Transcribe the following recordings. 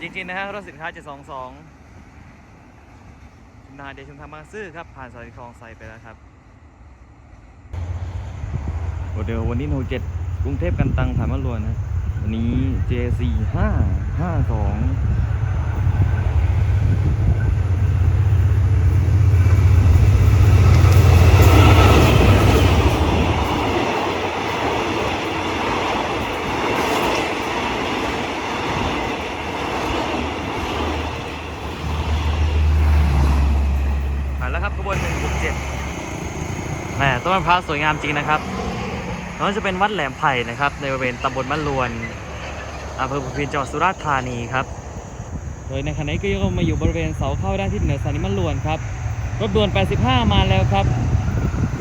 จริงๆนะฮะรถสินค้า 722ชุมนาเดชชุมทางบางซื่อครับ ผ่านสายคลองไซไปแล้วครับโอเดลวันนี้โนเจ็ดกรุงเทพกันตังสานมะลวนนะวันนี้ JC 5 52 ผ่านแล้วครับขบวน167แหมต้ นมะพร้าวสวยงามจริงนะครับนั่นจะเป็นวัดแหลมไผ่นะครับ ในบริเวณตำบลมะลวนอำเภอภูพินจังหวัดสุราษฎร์ธานีครับ โดยในขณะนี้ก็ยังมาอยู่บริเวณเสาเข้าด้านที่เหนือสถานีมะลวนครับ รถด่วน 85 มาแล้วครับ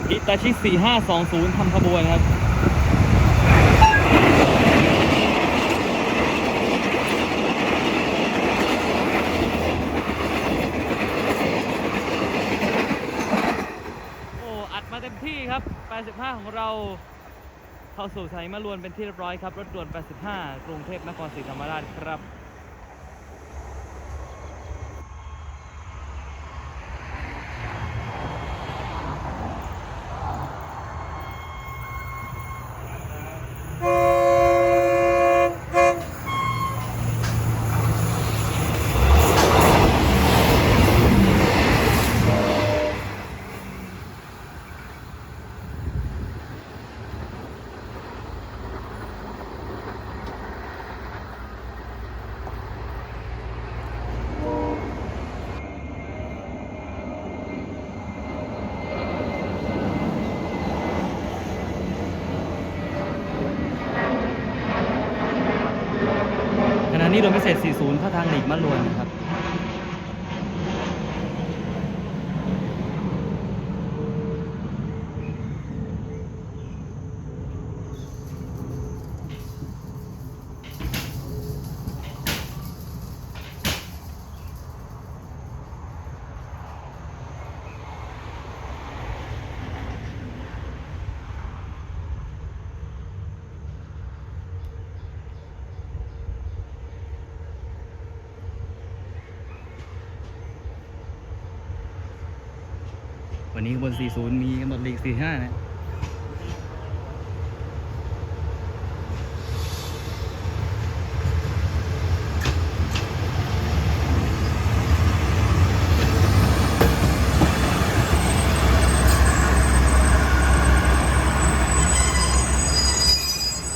อิตาชิ 4520ทำขบวนครับ โอ้ อัดมาเต็ม ที่ครับ 85 ของเรา เข้าสู่สายมะลวนเป็นที่เรียบร้อยครับ รถด่วน 85 กรุงเทพนครศรีธรรมราชครับ ขณะนี้รถพิเศษ 40 ถ้าทางหลีกมะลวนนะครับ วันนี้บน 40 มีกำหนดลีก 45 นะ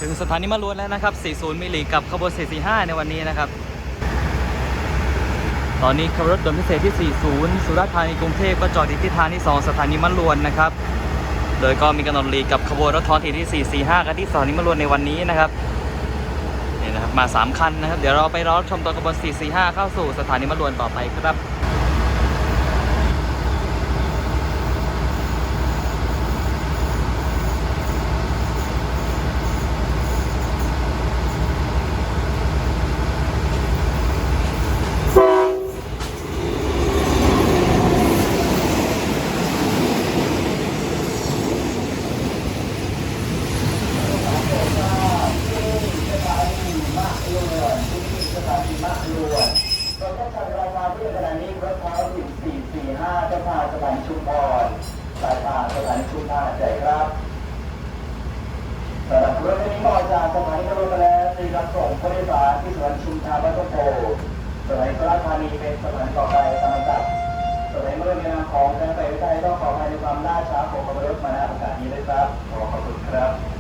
ถึงสถานีมะลวนแล้วนะครับ 40มิลลิกับขบวน445ในวันนี้นะครับ ตอนนี้ขบวนรถด่วนพิเศษที่ 40 สุราษฎร์ธานีกรุงเทพก็จอดที่ที่ทางที่ 2 สถานีมะลวนนะครับ โดยก็มีกำหนดรีกับขบวนรถท้องถิ่นที่ 445 กันที่สถานีมะลวนในวันนี้นะครับนี่นะครับมา 3 คันนะครับ เดี๋ยวเราไปรอชมตัวขบวน 445 เข้าสู่สถานีมะลวนต่อไปครับ เราต้องการรายงานที่ขณะนี้รถเท้า1445จะพาสถานีชุมพรสายพานสถานีชุมพรใจครับสำหรับรถคันนี้มาจากสถานีรถไฟแล้วที่รับส่ง ผู้โดยสารที่สถานชุมทางวัดต้นโพสถานีสุราษฎร์ธานีเป็นสถานต่อไปตามลำดับสถานเมื่อมีนามของการไปวิทยต้องขออภัยในความล่าช้าของขบวนรถมาณโอกาสนี้ด้วยครับ ขอขอบคุณครับ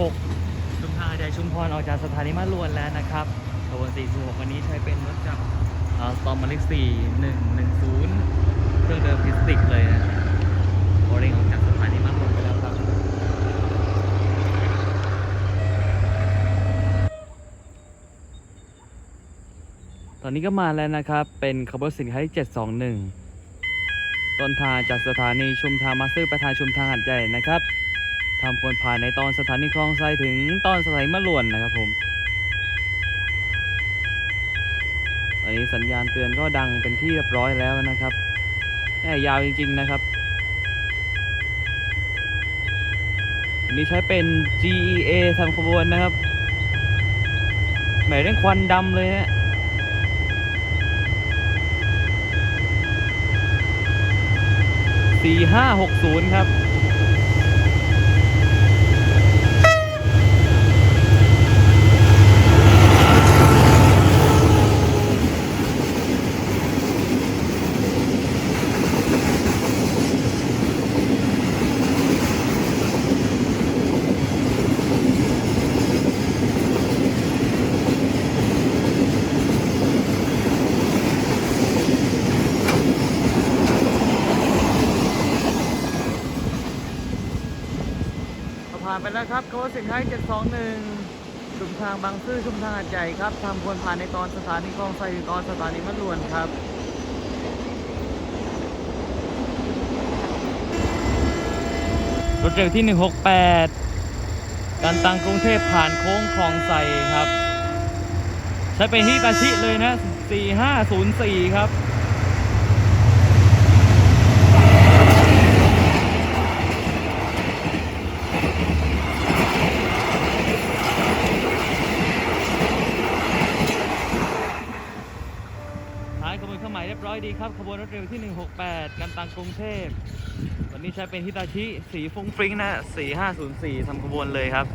446ชุมทางใจชุมพรออกจากสถานีมาลวนแล้วนะครับขบวน 46 วันนี้ใช้เป็นรถจากสตอมมาลิก4110 เครื่องเดิมพิสติกเลยนะโอเร่งออกจากสถานีมาลวนไปแล้วครับ ตอนนี้ก็มาแล้วนะครับ เป็นขบวนสินค้าที่ 721 ต้นทางจากสถานีชุมทางมาซื้อไปทางชุมทางหัดใหญ่นะครับ ทำควรผ่านในตอนสถานีคลองไซถึงตอนสถานีมะลวนนะครับผม ตอนนี้สัญญาณเตือนก็ดังเป็นที่เรียบร้อยแล้วนะครับแม่ยาวจริงๆนะครับอันนี้ใช้เป็น GEA ทำขบวนนะครับแหมเร่งควันดำเลยฮะสี่ห้าหกศูนย์ครับ นไปแล้วครับโค้ดสินค้า721 ชุมทางบางซื่อชุมทางหัดใหญ่ครับทำควรผ่านในตอนสถานีคลองไซตอนสถานีมะลวนครับรถเร็วที่ 168 การตังกรุงเทพผ่านโค้งคลองไซครับ ใช้เป็นฮิตาชิเลยนะ 4504 ครับ ท้ายขบวนเข้าหมายเรียบร้อยดี ครับขบวนรถเร็วที่ 168 กันตังกรุงเทพ วันนี้ใช้เป็นฮิตาชิ สีฟุ้งฟริ้งนะ 4504ทำขบวนเลยครับ